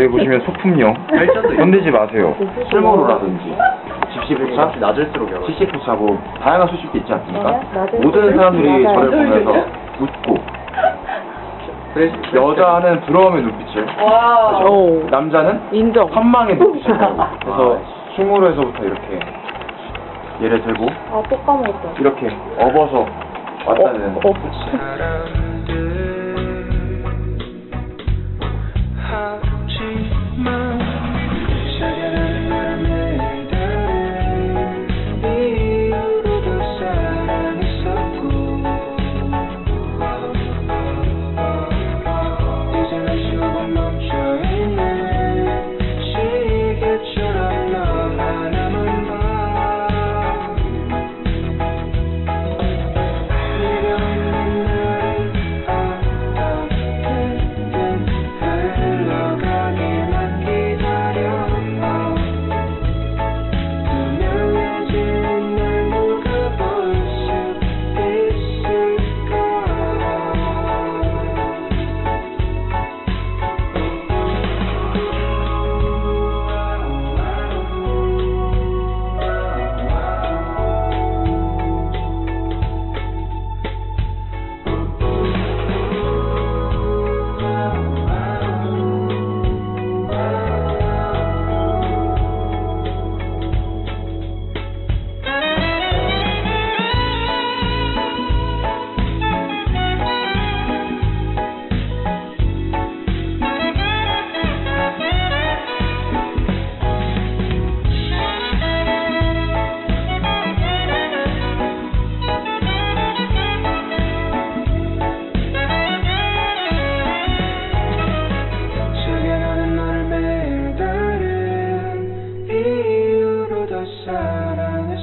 여기 보시면 소품용 발전도 건드지 마세요. 술모로라든지. 집시부차? 낮을수록 집시부차 뭐 다양한 수식도 있지 않습니까? 모든 사람들이 저를 보면서 웃고 여자는 부러움의 눈빛을 오. 남자는 인정. 환망의 눈빛을 그래서 춤으로에서부터 이렇게 예를 들고 아, 또 까먹었다. 이렇게 업어서 왔다는 어, 어.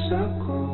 socorro.